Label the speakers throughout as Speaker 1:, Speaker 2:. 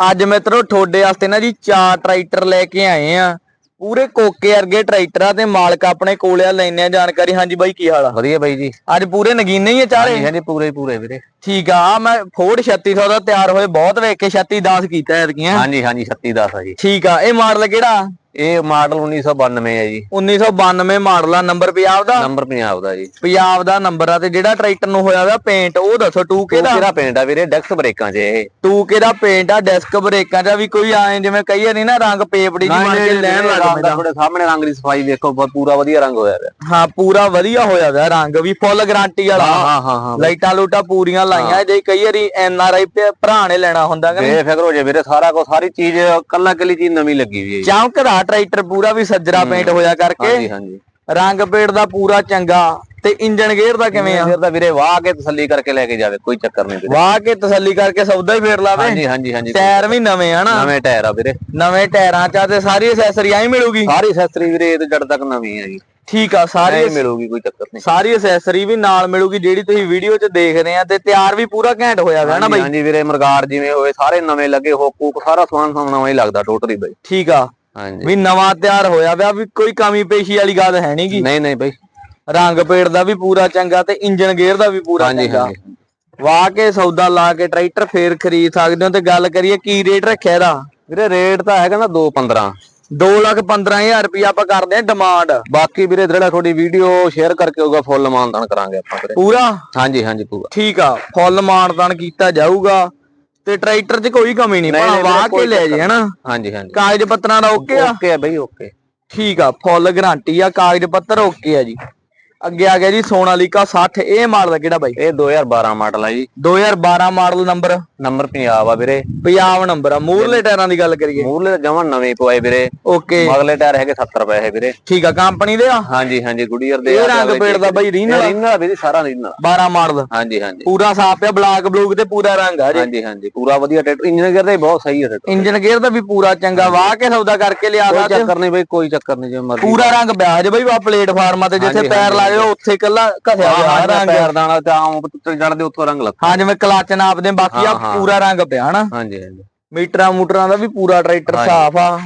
Speaker 1: ਅੱਜ ਮਿੱਤਰੋ ਤੁਹਾਡੇ ਵਾਸਤੇ ਨਾ ਜੀ ਚਾਰ ਟਰੈਕਟਰ ਲੈ ਕੇ ਆਏ ਆ। ਪੂਰੇ ਕੋਕੇ ਵਰਗੇ ਟਰੈਕਟਰ ਤੇ ਮਾਲਕ ਆਪਣੇ ਕੋਲੇ ਆ ਲੈਣੇ ਆ ਜਾਣਕਾਰੀ। ਹਾਂਜੀ ਬਾਈ ਕੀ ਹਾਲ ਆ?
Speaker 2: ਵਧੀਆ ਬਾਈ ਜੀ।
Speaker 1: ਅੱਜ ਪੂਰੇ ਨਗੀਨੇ ਹੀ ਆ ਚਾਰੇ?
Speaker 2: ਹਾਂਜੀ ਹਾਂਜੀ ਪੂਰੇ ਪੂਰੇ ਵੀਰੇ।
Speaker 1: ਠੀਕ ਆ ਮੈਂ ਫੋਰਡ 3600 ਦਾ ਤਿਆਰ ਹੋਏ ਬਹੁਤ ਵੇਖ ਕੇ 3610 ਕੀਤਾ ਐਤਕੀਆਂ।
Speaker 2: ਹਾਂਜੀ ਹਾਂਜੀ 36 10 ਆ ਜੀ।
Speaker 1: ਠੀਕ ਆ ਇਹ ਮਾਡਲ ਕਿਹੜਾ?
Speaker 2: ਇਹ ਮਾਡਲ 1992 ਹੈ ਜੀ।
Speaker 1: 1992 ਮਾਡਲ ਆ ਨੰਬਰ ਪੰਜਾਬ ਦਾ?
Speaker 2: ਨੰਬਰ ਪੰਜਾਬ ਦਾ ਜੀ।
Speaker 1: ਪੰਜਾਬ ਦਾ ਨੰਬਰ ਆ ਤੇ ਜਿਹੜਾ ਟਰੈਕਟਰ ਨੂੰ ਹੋਇਆ ਉਹਦਾ ਪੇਂਟ ਉਹ ਦੱਸੋ 2K ਦਾ
Speaker 2: ਕਿਹੜਾ ਪਿੰਡ ਆ ਵੀਰੇ? ਡੈਕਸ ਬ੍ਰੇਕਾਂ 'ਚ ਇਹ।
Speaker 1: 2K ਦਾ ਪੇਂਟ ਆ? ਡਿਸਕ ਬ੍ਰੇਕਾਂ ਦਾ ਵੀ ਕੋਈ ਆਏ ਜਿਵੇਂ ਕਹੀਏ ਨਹੀਂ ਨਾ ਰੰਗ ਪੇਪੜੀ ਜੀ ਬਣ ਕੇ ਲੈਣ ਲੱਗ ਪੈਂਦਾ
Speaker 2: ਤੁਹਾਡੇ ਸਾਹਮਣੇ ਰੰਗ ਦੀ ਸਫ਼ਾਈ ਵੇਖੋ ਬਹੁਤ ਪੂਰਾ ਵਧੀਆ ਰੰਗ ਹੋਇਆ ਹੈ
Speaker 1: ਹਾਂ ਪੂਰਾ ਵਧੀਆ ਹੋਇਆ ਵਾ ਰੰਗ ਵੀ ਫੁੱਲ ਗਾਰੰਟੀ ਵਾਲਾ।
Speaker 2: ਹਾਂ ਹਾਂ ਹਾਂ
Speaker 1: ਲਾਈਟਾਂ ਲੂਟਾਂ ਪੂਰੀਆਂ ਲਾਈਆਂ ਜੇ ਕਈ ਵਾਰੀ ਐਨ ਆਰ ਆਈ ਭਰਾ ਨੇ ਲੈਣਾ ਹੁੰਦਾ ਕਿ?
Speaker 2: ਬੇਫਿਕਰ ਹੋ ਜਾ ਵੀਰੇ ਸਾਰਾ ਕੋ ਸਾਰੀ ਚੀਜ਼ ਕੱਲਾ ਕੱਲੀ ਚੀਜ਼ ਨਵੀਂ ਲੱਗੀ ਹੋਈ ਹੈ ਜੀ।
Speaker 1: ਚਮਕਦਾ ਟਰੈਕਟਰ ਪੂਰਾ ਵੀ ਸੱਜਰਾ ਪੇਂਟ ਹੋਇਆ ਕਰਕੇ।
Speaker 2: ਹਾਂਜੀ ਹਾਂਜੀ।
Speaker 1: ਰੰਗ ਪੇੜ ਦਾ ਪੂਰਾ ਚੰਗਾ। ਤੇ ਇੰਜਨ ਗੇਅਰ ਦਾ ਕਿਵੇਂ ਆ?
Speaker 2: ਫਿਰ ਤਾਂ ਵੀਰੇ ਵਾਹ ਕੇ ਤਸੱਲੀ ਕਰਕੇ ਲੈ ਕੇ ਜਾਵੇ ਕੋਈ ਚੱਕਰ ਨਹੀਂ ਵੀਰੇ।
Speaker 1: ਵਾਹ ਕੇ ਤਸੱਲੀ ਕਰਕੇ ਸੌਦਾ ਹੀ ਫੇਰ ਲਾਵੇ।
Speaker 2: ਹਾਂਜੀ ਹਾਂਜੀ ਹਾਂਜੀ।
Speaker 1: ਟਾਇਰ ਵੀ ਨਵੇਂ ਆ ਨਾ।
Speaker 2: ਨਵੇਂ ਟਾਇਰ ਆ ਵੀਰੇ।
Speaker 1: ਨਵੇਂ ਟਾਇਰਾਂ ਚ ਆ ਤੇ ਸਾਰੀ ਐਸੈਸਰੀ ਆਈ ਮਿਲੂਗੀ?
Speaker 2: ਸਾਰੀ ਅਸੈਸਰੀ ਵੀਰੇ ਇਹ ਤੋਂ ਜੜ ਤੱਕ ਨਵੀਂ ਹੈ ਜੀ।
Speaker 1: ਠੀਕ ਆ ਸਾਰੀ
Speaker 2: ਨਹੀਂ ਮਿਲੂਗੀ ਕੋਈ ਚੱਕਰ ਨਹੀਂ।
Speaker 1: ਸਾਰੀ ਐਸੈਸਰੀ ਵੀ ਨਾਲ ਮਿਲੂਗੀ ਜਿਹੜੀ ਤੁਸੀਂ ਵੀਡੀਓ 'ਚ ਦੇਖ ਰਹੇ ਆ ਤੇ ਤਿਆਰ ਵੀ ਪੂਰਾ ਘੈਂਟ ਹੋਇਆ ਹੋਇਆ ਨਾ ਬਾਈ?
Speaker 2: ਹਾਂਜੀ ਵੀਰੇ ਮਰਗਾਰ ਜਿਵੇਂ ਹੋਏ ਸਾਰੇ ਨਵੇਂ ਲੱਗੇ ਹੁੱਕ ਹੁੱਕ ਸਾਰਾ ਸਮਾਨ ਸਾਨੂੰ ਨਵਾਂ ਹੀ ਲੱਗਦਾ ਟੋਟਲੀ ਬਾਈ।
Speaker 1: ਠੀਕ ਆ।
Speaker 2: ਹਾਂਜੀ।
Speaker 1: ਵੀ ਨਵਾਂ ਤਿਆਰ ਹੋਇਆ ਵਿਆ ਵੀ ਕੋਈ ਕਮੀ ਪੇਸ਼ੀ ਵਾਲੀ ਗੱਲ ਹੈ ਨਹੀਂਗੀ
Speaker 2: ਨਹੀਂ ਨਹੀਂ ਬਾਈ।
Speaker 1: ਰੰਗ ਪੇੜ ਦਾ ਵੀ ਪੂਰਾ ਚੰਗਾ ਤੇ ਇੰਜਨ ਗੇਅਰ ਦਾ ਵੀ ਪੂਰਾ ਚੰਗਾ।
Speaker 2: ਹਾਂਜੀ।
Speaker 1: ਵਾਹ ਕੇ ਸੌਦਾ ਲਾ ਕੇ ਟਰੈਕਟਰ ਫੇਰ ਖਰੀਦ ਸਕਦੇ ਹੋ ਤੇ ਗੱਲ ਕਰੀਏ ਕੀ ਰੇਟ ਰੱਖਿਆ ਇਹਦਾ?
Speaker 2: ਵੀਰੇ ਰੇਟ ਤਾਂ ਹੈਗਾ ਨਾ 215
Speaker 1: 2 ਲੱਖ 15000 ਰੁਪਇਆ ਆਪਾਂ ਕਰਦੇ ਆ ਡਿਮਾਂਡ
Speaker 2: ਬਾਕੀ ਵੀਰੇ ਜਿਹੜਾ ਤੁਹਾਡੀ ਵੀਡੀਓ ਸ਼ੇਅਰ ਕਰਕੇ ਹੋਊਗਾ ਫੁੱਲ ਮਾਨਦਾਨ ਕਰਾਂਗੇ ਆਪਾਂ ਵੀਰੇ।
Speaker 1: ਪੂਰਾ?
Speaker 2: ਹਾਂਜੀ ਹਾਂਜੀ ਪੂਰਾ।
Speaker 1: ਠੀਕ ਆ ਫੁੱਲ ਮਾਨਦਾਨ ਕੀਤਾ ਜਾਊਗਾ। ਤੇ ਟਰੈਕਟਰ 'ਚ ਕੋਈ ਕਮੀ ਨਹੀਂ ਭਾਵੇਂ ਵਾਹ ਕੇ ਲੈ ਜੇ ਹਨਾ?
Speaker 2: ਹਾਂਜੀ ਹਾਂਜੀ।
Speaker 1: ਕਾਗਜ਼ ਪੱਤਰਾਂ ਦਾ ਓਕੇ ਆ?
Speaker 2: ਓਕੇ ਆ ਬਾਈ ਓਕੇ।
Speaker 1: ਠੀਕ ਆ ਫੁੱਲ ਗਾਰੰਟੀ ਆ ਕਾਗਜ਼ ਪੱਤਰ ਓਕੇ ਆ ਜੀ। ਅੱਗੇ ਆ ਗਿਆ ਜੀ ਸੋਨਾਲੀਕਾ 60 ਇਹ ਮਾਡਲ ਕਿਹੜਾ ਬਾਈ?
Speaker 2: ਇਹ 2012 ਮਾਡਲ ਆ ਜੀ।
Speaker 1: 2012 ਮਾਡਲ ਨੰਬਰ
Speaker 2: ਨੰਬਰ ਪੰਜਾਬ ਆ ਵੀਰੇ।
Speaker 1: ਪੰਜਾਬ ਨੰਬਰ ਆ। ਮੂਰਲੇ ਟਾਇਰਾਂ ਦੀ ਗੱਲ ਕਰੀਏ।
Speaker 2: ਮੂਰਲੇ ਜਮਾਂ ਨਵੇਂ ਪਵਾਏ ਵੀਰੇ।
Speaker 1: ਓਕੇ
Speaker 2: ਮਗਲੇ ਟਾਇਰ ਹੈਗੇ 70 ਪੈਸੇ ਵੀਰੇ।
Speaker 1: ਠੀਕ ਆ ਕੰਪਨੀ ਦੇ ਆ?
Speaker 2: ਹਾਂਜੀ ਹਾਂਜੀ ਗੁਡੀਅਰ ਦੇ
Speaker 1: ਇਹ ਰੰਗ ਪੇੜ ਦਾ ਬਾਈ ਰੀਨਲ
Speaker 2: ਰੀਨਲ ਵੀਰੇ ਸਾਰਾ ਰੀਨਲ
Speaker 1: 12 ਮਾਡਲ
Speaker 2: ਹਾਂਜੀ ਹਾਂਜੀ।
Speaker 1: ਪੂਰਾ ਸਾਫ਼ ਆ ਬਲਾਕ ਬਲੂਕ ਤੇ ਪੂਰਾ ਰੰਗ ਆ ਜੀ।
Speaker 2: ਹਾਂਜੀ ਹਾਂਜੀ ਪੂਰਾ ਵਧੀਆ ਟਰੈਕਟਰ। ਇੰਜਨ ਗੇਅਰ ਦਾ ਵੀ ਬਹੁਤ ਸਹੀ ਹੈ ਟਰੈਕਟਰ।
Speaker 1: ਇੰਜਨ ਗੇਅਰ ਦਾ ਵੀ ਪੂਰਾ ਚੰਗਾ ਵਾਹ ਕੇ ਸੌਦਾ ਕਰਕੇ ਲਿਆ
Speaker 2: ਕੋਈ
Speaker 1: ਸਕਦੇ ਹੋ।
Speaker 2: ਚੱਕਰ ਨਹੀਂ ਬਈ ਕੋਈ ਚੱਕਰ ਨਹੀਂ ਜੇ ਮਰਜ਼ੀ
Speaker 1: ਪੂਰਾ ਰੰਗ ਪਿਆ ਜੇ ਬਈ ਆ ਪਲੇਟਫਾਰਮਾਂ ਤੇ ਜਿੱਥੇ ਪੈਰ
Speaker 2: ਹਾਂਜੀ,
Speaker 1: ਹੋ ਉੱਥੇ ਕੱਲਾ ਘਸਿਆ ਹੋਇਆ
Speaker 2: ਹਾਂ
Speaker 1: ਰੰਗ।
Speaker 2: ਪੈਰ ਦਾਣਾ ਤੇ ਆਮ ਚੜਦੇ ਉੱਥੋਂ ਰੰਗ ਲੱਗ
Speaker 1: ਹਾਂ ਜਿਵੇਂ ਕਲਚ ਨਾਪਦੇ ਬਾਕੀ ਆ। ਪੂਰਾ ਰੰਗ ਪਿਆ ਹਨਾ?
Speaker 2: ਹਾਂਜੀ ਹਾਂਜੀ।
Speaker 1: ਮੀਟਰਾਂ ਮੂਟਰਾਂ ਦਾ ਵੀ ਪੂਰਾ ਟਰੈਕਟਰ। ਸਾਫ਼ ਆ।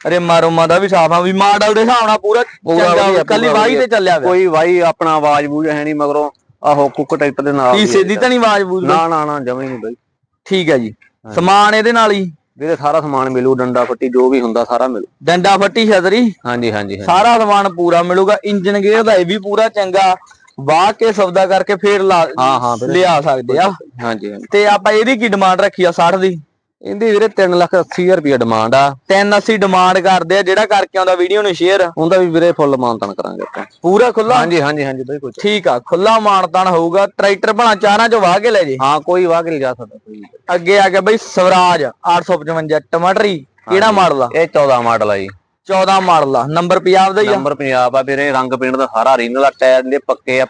Speaker 1: ਰੇਮਾ ਰੋਮਾ ਦਾ ਵੀ ਸਾਫ਼ ਆ। ਵੀ ਮਾਡਲ ਦੇ ਹਿਸਾਬ ਨਾਲ ਪੂਰਾ
Speaker 2: ਵਧੀਆ,
Speaker 1: ਕੱਲੀ
Speaker 2: ਪੂਰਾ
Speaker 1: ਵਾਹੀ ਤੇ। ਚੱਲਿਆ
Speaker 2: ਕੋਈ ਵਾਈ ਆਪਣਾ ਆਵਾਜ਼ ਬੂਝ ਹੈ ਨਹੀਂ ਮਗਰੋਂ ਆਹੋ ਕੁੱਕ ਟਰੈਕਟਰ ਦੇ ਨਾਲ
Speaker 1: ਕੀ ਸਿੱਧੀ ਤਾਂ ਨਹੀਂ ਆਵਾਜ਼ ਬੂਝ
Speaker 2: ਨਾ ਨਾ ਨਾ ਜਮੇ ਨਹੀਂ ਬਈ।
Speaker 1: ਠੀਕ ਹੈ ਜੀ। ਸਮਾਨ ਇਹਦੇ ਨਾਲ ਹੀ।
Speaker 2: ਵੀਰੇ ਸਾਰਾ ਸਮਾਨ ਮਿਲੂ ਡੰਡਾ ਫੱਟੀ ਜੋ ਵੀ ਹੁੰਦਾ ਸਾਰਾ ਮਿਲੂ।
Speaker 1: ਡੰਡਾ ਫੱਟੀ ਛਤਰੀ?
Speaker 2: ਹਾਂਜੀ ਹਾਂਜੀ ਹਾਂਜੀ।
Speaker 1: ਸਾਰਾ ਸਮਾਨ ਪੂਰਾ ਮਿਲੂਗਾ ਇੰਜਨ ਗੇਅਰ ਦਾ ਇਹ ਵੀ ਪੂਰਾ ਚੰਗਾ ਵਾਹ ਕੇ ਸੌਦਾ ਕਰਕੇ ਫੇਰ ਲਾ
Speaker 2: ਹਾਂ
Speaker 1: ਲਿਆ ਸਕਦੇ ਆ।
Speaker 2: ਹਾਂਜੀ
Speaker 1: ਤੇ ਆਪਾਂ ਇਹਦੀ ਕੀ ਡਿਮਾਂਡ ਰੱਖੀ ਆ 60 ਦੀ?
Speaker 2: ਇਹਦੀ ਵੀਰੇ 3 ਲੱਖ 80 ਰੁਪਏ ਡਿਮਾਂਡ ਆ।
Speaker 1: 380 ਡਿਮਾਂਡ ਕਰਦੇ ਆ ਜਿਹੜਾ ਕਰਕੇ ਆਉਂਦਾ ਵੀਡੀਓ ਨੂੰ ਸ਼ੇਅਰ
Speaker 2: ਉਹਦਾ ਵੀ ਵੀਰੇ ਫੁੱਲ ਮਾਨਤਨ ਕਰਾਂਗੇ ਆਪਾਂ।
Speaker 1: ਪੂਰਾ ਖੁੱਲਾ
Speaker 2: ਹਾਂਜੀ ਹਾਂਜੀ ਹਾਂਜੀ ਬਈ ਕੋਈ
Speaker 1: ਠੀਕ ਆ ਖੁੱਲਾ ਮਾਨਤਾਨ ਹੋਊਗਾ। ਟਰੈਕਟਰ ਭਲਾ ਚਾਰਾਂ ਚੋਂ ਵਾਹ ਕੇ ਲੈ ਜੇ।
Speaker 2: ਹਾਂ ਕੋਈ ਵਾਹ ਕੇ ਜਾ ਸਕਦਾ ਕੋਈ।
Speaker 1: ਅੱਗੇ ਆ ਗਿਆ ਬਈ ਸਵਰਾਜ 855 ਟਮਾਟਰੀ। ਕਿਹੜਾ ਮਾਡਲ ਆ?
Speaker 2: ਇਹ 14 ਮਾਡਲ ਆ ਜੀ।
Speaker 1: 14 ਮਾਡਲ ਆ। ਨੰਬਰ ਪੰਜਾਬ ਦਾ ਹੀ ਆ।
Speaker 2: ਨੰਬਰ ਪੰਜਾਬ ਆ ਵੀਰੇ ਰੰਗ ਪੇਂਟ ਦਾ ਸਾਰਾ ਰੀਨਲ ਆ ਟਾਇਰ ਦੇ ਪੱਕੇ ਆ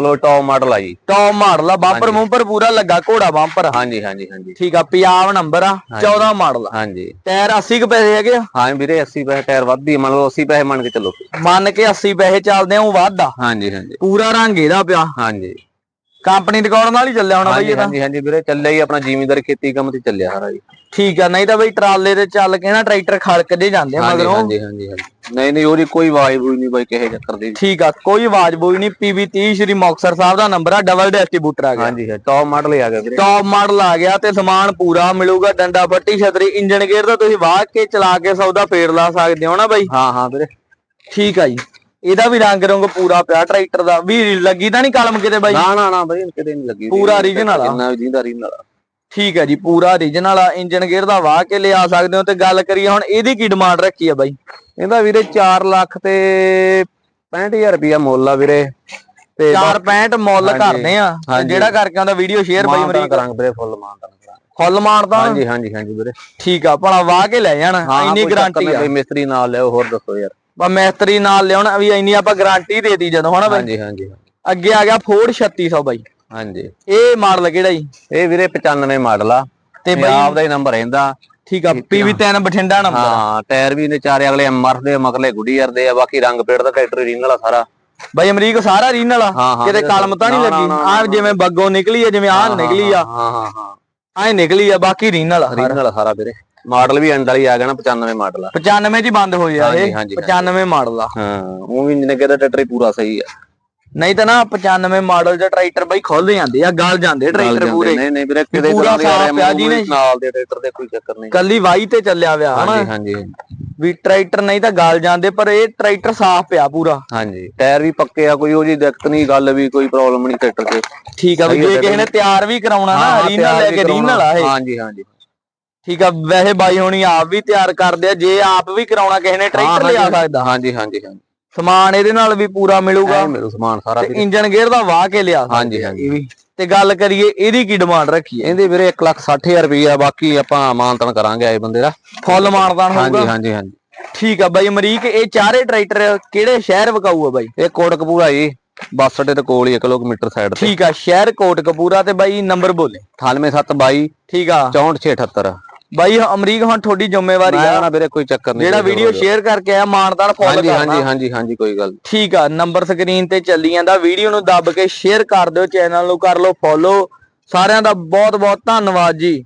Speaker 2: ਲਓ ਟੌਪ ਮਾਡਲ ਆ ਜੀ।
Speaker 1: ਟੌਪ ਮਾਡਲ ਆ ਬੰਪਰ ਮੂੰਪਰ ਪੂਰਾ ਲੱਗਾ ਘੋੜਾ ਬੰਪਰ
Speaker 2: ਹਾਂਜੀ ਹਾਂਜੀ ਹਾਂਜੀ।
Speaker 1: ਠੀਕ ਆ ਪੰਜਾਬ ਨੰਬਰ ਆ 14 ਮਾਡਲ
Speaker 2: ਹਾਂਜੀ।
Speaker 1: ਟਾਇਰ 80 ਕੁ ਪੈਸੇ ਹੈਗੇ ਆ।
Speaker 2: ਹਾਂ ਵੀਰੇ 80 ਪੈਸੇ ਟਾਇਰ ਵੱਧਦੀ ਆ, ਮੰਨ ਲਓ 80 ਪੈਸੇ ਮੰਨ ਕੇ ਚੱਲੋ।
Speaker 1: ਮੰਨ ਕੇ 80 ਪੈਸੇ ਚੱਲਦੇ ਆ ਉਹ ਵੱਧ ਆ।
Speaker 2: ਹਾਂਜੀ ਹਾਂਜੀ।
Speaker 1: ਪੂਰਾ ਰੰਗ ਇਹਦਾ ਪਿਆ।
Speaker 2: ਹਾਂਜੀ।
Speaker 1: ਕੰਪਨੀ ਰਿਕਾਰਡ ਨਾਲ ਹੀ ਚੱਲਿਆ ਹੋਣਾ ਬਈ
Speaker 2: ਹਾਂਜੀ
Speaker 1: ਇਹਦਾ
Speaker 2: ਹਾਂਜੀ ਹਾਂਜੀ ਵੀਰੇ ਚੱਲਿਆ ਹੀ ਆਪਣਾ ਜ਼ਿਮੀਂਦਾਰ ਖੇਤੀ ਕੰਮ ਤੇ ਚੱਲਿਆ ਸਾਰਾ ਜੀ।
Speaker 1: ਠੀਕ ਆ ਨਹੀਂ ਤਾਂ ਬਈ ਟਰਾਲੇ ਤੇ ਚੱਲ ਕੇ ਨਾ ਟਰੈਕਟਰ ਖੜਕਦੇ ਜਾਂਦੇ ਆ
Speaker 2: ਹਾਂਜੀ
Speaker 1: ਮਗਰੋਂ।
Speaker 2: ਹਾਂਜੀ ਹਾਂਜੀ ਹਾਂਜੀ। ਨਹੀਂ ਨਹੀਂ ਉਹਦੀ ਕੋਈ ਆਵਾਜ਼ ਬੂਝ ਨਹੀਂ ਬਾਈ ਕਿਸੇ ਚੱਕਰ ਦੀ।
Speaker 1: ਠੀਕ ਆ ਕੋਈ ਆਵਾਜ਼ ਬੋਈ ਨਹੀਂ। ਪੀਵੀ 30 ਸ਼੍ਰੀ ਮੁਕਤਸਰ ਸਾਹਿਬ ਦਾ ਨੰਬਰ ਆ ਡਬਲ ਡਿਸਟ੍ਰੀਬਿਊਟਰ ਆ ਗਿਆ।
Speaker 2: ਹਾਂਜੀ ਹਾਂ ਟੌਪ ਮਾਡਲ ਹੀ ਆ ਗਿਆ ਵੀਰੇ।
Speaker 1: ਟੌਪ ਮਾਡਲ ਆ ਗਿਆ ਤੇ ਸਮਾਨ ਪੂਰਾ ਮਿਲੂਗਾ ਡੰਡਾ ਫੱਟੀ ਛਤਰੀ ਇੰਜਨ ਗੇਅਰ ਦਾ ਤੁਸੀਂ ਵਾਹ ਕੇ ਚਲਾ ਕੇ ਸੌਦਾ ਫੇਰ ਲਾ ਸਕਦੇ ਹੋ ਨਾ ਬਾਈ।
Speaker 2: ਹਾਂ ਹਾਂ ਵੀਰੇ।
Speaker 1: ਠੀਕ ਆ ਜੀ। ਇਹਦਾ ਵੀ ਰੰਗ ਰੰਗ ਪੂਰਾ ਪਿਆ ਟਰੈਕਟਰ ਦਾ। ਵੀ ਲੱਗੀ ਤਾਂ ਨਹੀਂ ਕਲਮ ਕਿਤੇ ਬਾਈ?
Speaker 2: ਨਾ ਨਾ ਨਾ ਬਾਈ ਕਿਤੇ ਨਹੀਂ ਲੱਗੀ।
Speaker 1: ਪੂਰਾ original ਆ।
Speaker 2: ਵੀ ਜਿੰਦਾ original ਆ।
Speaker 1: ਠੀਕ ਹੈ ਜੀ ਪੂਰਾ origignal ਆ। ਇੰਜਨ ਗੇਅਰ ਦਾ ਵਾਹ ਕੇ ਲਿਆ ਸਕਦੇ ਹੋ ਤੇ ਗੱਲ ਕਰੀਏ ਹੁਣ ਇਹਦੀ ਕੀ ਡਿਮਾਂਡ ਰੱਖੀ ਆ ਬਾਈ?
Speaker 2: ਇਹਦਾ ਵੀਰੇ 4 ਲੱਖ ਤੇ 65000 ਰੁਪਇਆ ਮੁੱਲ ਆ ਵੀਰੇ। ਤੇ
Speaker 1: 465 ਮੁੱਲ ਕਰਦੇ ਆ। ਜਿਹੜਾ ਕਰਕੇ ਆਉਂਦਾ ਵੀਡੀਓ ਸ਼ੇਅਰ ਬਾਈ ਮਰੀ
Speaker 2: ਕਰਾਂਗੇ ਵੀਰੇ ਫੁੱਲ ਮਾਨਤਾਨ ਕਰਾਂਗੇ।
Speaker 1: ਫੁੱਲ ਮਾਰਦਾ
Speaker 2: ਹਾਂਜੀ ਹਾਂਜੀ ਹਾਂਜੀ ਵੀਰੇ।
Speaker 1: ਠੀਕ ਆ ਭਲਾ ਵਾਹ ਕੇ ਲੈ ਜਾਣ। ਇੰਨੀ ਗਾਰੰਟੀ ਆ।
Speaker 2: ਮਿਸਤਰੀ ਨਾਲ ਲਿਓ ਹੋਰ ਦੱਸੋ ਯਾਰ।
Speaker 1: ਬਾ ਮੈਸਤਰੀ ਨਾਲ ਲਿਆਉਣਾ ਵੀ ਇੰਨੀ ਆਪਾਂ ਗਾਰੰਟੀ ਦੇਤੀ ਜਦੋਂ ਹਨਾ ਬਾਈ?
Speaker 2: ਹਾਂਜੀ ਹਾਂਜੀ
Speaker 1: ਅੱਗੇ ਆ ਗਿਆ ਫੋਰਡ 3600 ਬਾਈ।
Speaker 2: ਹਾਂਜੀ।
Speaker 1: ਇਹ ਮਾਡਲ ਕਿਹੜਾ ਜੀ?
Speaker 2: ਇਹ ਵੀਰੇ 95 ਮਾਡਲ ਆ।
Speaker 1: ਤੇ ਬਾਈ
Speaker 2: ਪੰਜਾਬ ਦਾ ਹੀ ਨੰਬਰ ਰਹਿੰਦਾ।
Speaker 1: ਠੀਕ ਆ ਪੀਵੀ 3 ਬਠਿੰਡਾ ਨੰਬਰ
Speaker 2: ਹਾਂ ਟਾਇਰ ਵੀ ਨੇ ਚਾਰੇ ਅਗਲੇ ਐਮਆਰ ਦੇ ਮਗਲੇ ਗੁੱਡੀਅਰ ਦੇ ਆ ਬਾਕੀ ਰੰਗ ਪੇੜ ਦਾ ਟਰੈਕਟਰ ਰੀਨਲ ਆ ਸਾਰਾ।
Speaker 1: ਬਾਈ ਅਮਰੀਕ ਸਾਰਾ ਰੀਨਲ ਆ ਕਿਤੇ ਕਲਮ ਤਾਂ ਨਹੀਂ ਲੱਗੀ। ਆ ਜਿਵੇਂ ਬੱਗੋਂ ਨਿਕਲੀ ਆ ਜਿਵੇਂ ਆਹ ਨਿਕਲੀ ਆ।
Speaker 2: ਹਾਂ ਹਾਂ ਹਾਂ।
Speaker 1: ਐ ਨਿਕਲੀ ਆ ਬਾਕੀ
Speaker 2: ਰੀਨ ਵਾਲਾ ਸਾਰਾ। ਵੀਰੇ। ਮਾਡਲ ਵੀ ਐਂਡ ਵਾਲੀ ਆ ਗਿਆ ਨਾ 95 ਮਾਡਲ ਆ।
Speaker 1: 95 ਚ ਹੀ ਬੰਦ ਹੋਏ ਆ
Speaker 2: ਹਾਂਜੀ,
Speaker 1: ਇਹ
Speaker 2: ਹਾਂਜੀ,
Speaker 1: 95 ਮਾਡਲ ਆ।
Speaker 2: ਹਾਂ ਉਹ ਵੀ ਜਿਹਨੇ ਕਿਹਾ ਟਰੈਕਟਰ ਹੀ ਪੂਰਾ ਸਹੀ ਆ।
Speaker 1: ਨਹੀਂ ਤਾਂ ਨਾ 95 ਮਾਡਲ ਚ ਟਰੈਕਟਰ ਬਈ ਖੁੱਲ ਜਾਂਦੇ ਆ ਗਲ ਜਾਂਦੇ
Speaker 2: ਨਾਲ
Speaker 1: ਟਰੈਕਟਰ
Speaker 2: ਜਾਂਦੇ।
Speaker 1: ਪੂਰੇ।
Speaker 2: ਨਹੀਂ ਨਹੀਂ ਵੀਰੇ ਕਿਤੇ
Speaker 1: ਪੂਰਾ
Speaker 2: ਦੇ
Speaker 1: ਸਾਫ਼ ਜੀ ਨੇ।
Speaker 2: ਨਾਲ ਦੇ ਟਰੈਕਟਰ ਦੇ ਕੋਈ ਚੱਕਰ ਨਹੀਂ।
Speaker 1: ਕੱਲੀ ਵਾਈ ਤੇ ਚੱਲਿਆ ਵਿਆ ਹਨਾ?
Speaker 2: ਹਾਂਜੀ ਹਾਂਜੀ।
Speaker 1: ਵੀ ਟਰੈਕਟਰ ਨਹੀਂ ਤਾਂ ਗਲ ਜਾਂਦੇ ਪਰ ਇਹ ਟਰੈਕਟਰ ਸਾਫ਼ ਪਿਆ ਪੂਰਾ।
Speaker 2: ਹਾਂਜੀ। ਟਾਇਰ ਵੀ ਪੱਕੇ ਆ ਕੋਈ ਉਹ ਜੀ ਦਿੱਕਤ ਨਹੀਂ ਗੱਲ ਵੀ ਕੋਈ ਪ੍ਰੋਬਲਮ ਨਹੀਂ ਟਰੈਕਟਰ 'ਚ
Speaker 1: ਠੀਕ ਆ ਵੀ ਜੇ ਕਿਸੇ ਨੇ ਤਿਆਰ ਵੀ ਕਰਾਉਣਾ ਨਾ ਰੀਨਲ ਲੈ ਕੇ ਰੀਨਲ ਆ ਇਹ।
Speaker 2: ਹਾਂਜੀ ਹਾਂਜੀ।
Speaker 1: ਠੀਕ ਆ ਵੈਸੇ ਬਾਈ ਹੋਣੀ ਆਪ ਵੀ ਤਿਆਰ ਕਰਦੇ ਆ ਜੇ ਆਪ ਵੀ ਕਰਾਉਣਾ ਕਿਸੇ ਨੇ ਟਰੈਕਟਰ ਲਿਆ ਸਕਦਾ।
Speaker 2: ਹਾਂਜੀ ਹਾਂਜੀ ਹਾਂਜੀ।
Speaker 1: ਸਮਾਨ ਇਹਦੇ ਨਾਲ ਵੀ ਪੂਰਾ ਮਿਲੂਗਾ।
Speaker 2: ਮੇਰਾ ਸਮਾਨ ਸਾਰਾ
Speaker 1: ਤੇ ਇੰਜਨ ਗੇਅਰ ਦਾ ਵਾਹ ਕੇ ਲਿਆ।
Speaker 2: ਹਾਂਜੀ, ਹਾਂਜੀ।
Speaker 1: ਇਹ ਵੀ। ਤੇ ਗੱਲ ਕਰੀਏ ਇਹਦੀ ਕੀ ਡਿਮਾਂਡ ਰੱਖੀ ਹੈ?
Speaker 2: ਇਹਦੇ ਵੀਰੇ 160000 ਰੁਪਈਆ ਬਾਕੀ ਆਪਾਂ ਮਾਨਤਨ ਕਰਾਂਗੇ ਆਏ ਬੰਦੇ ਦਾ।
Speaker 1: ਫੁੱਲ ਮਾਨਦਾਨ
Speaker 2: ਹਾਂਜੀ
Speaker 1: ਹੋਊਗਾ?
Speaker 2: ਹਾਂਜੀ ਹਾਂਜੀ
Speaker 1: ਠੀਕ ਆ ਬਾਈ ਅਮਰੀਕ ਇਹ ਚਾਰੇ ਟਰੈਕਟਰ ਕਿਹੜੇ ਸ਼ਹਿਰ ਵਿਕਾਊ ਆ ਬਾਈ?
Speaker 2: ਇਹ ਕੋਟਕਪੂਰਾ ਜੀ ਬੱਸ ਅੱਡੇ ਦੇ ਕੋਲ ਹੀ 1 ਕਿਲੋਮੀਟਰ ਸਾਈਡ ਤੇ।
Speaker 1: ਠੀਕ ਆ ਸ਼ਹਿਰ ਕੋਟਕਪੂਰਾ ਤੇ ਬਾਈ ਨੰਬਰ ਬੋਲੇ।
Speaker 2: 98722
Speaker 1: ਠੀਕ ਆ।
Speaker 2: 6478
Speaker 1: ਬਾਈ ਅਮਰੀਕ ਹੁਣ ਤੁਹਾਡੀ ਜ਼ਿੰਮੇਵਾਰੀ ਆ।
Speaker 2: ਨਾ ਵੀਰੇ ਕੋਈ ਚੱਕਰ ਨਹੀਂ
Speaker 1: ਜਿਹੜਾ ਵੀਡੀਓ ਸ਼ੇਅਰ ਕਰਕੇ ਆਇਆ ਮਾਨਦਾਨ ਫੁੱਲ ਕਰਨਾ।
Speaker 2: ਹਾਂਜੀ ਹਾਂਜੀ ਹਾਂਜੀ ਕੋਈ ਗੱਲ।
Speaker 1: ਠੀਕ ਆ ਨੰਬਰ ਸਕਰੀਨ ਤੇ ਚੱਲੀ ਜਾਂਦਾ। ਵੀਡੀਓ ਨੂੰ ਦੱਬ ਕੇ ਸ਼ੇਅਰ ਕਰ ਦਿਓ ਚੈਨਲ ਨੂੰ ਕਰ ਲਓ ਫੋਲੋ ਸਾਰਿਆਂ ਦਾ ਬਹੁਤ ਬਹੁਤ ਧੰਨਵਾਦ ਜੀ।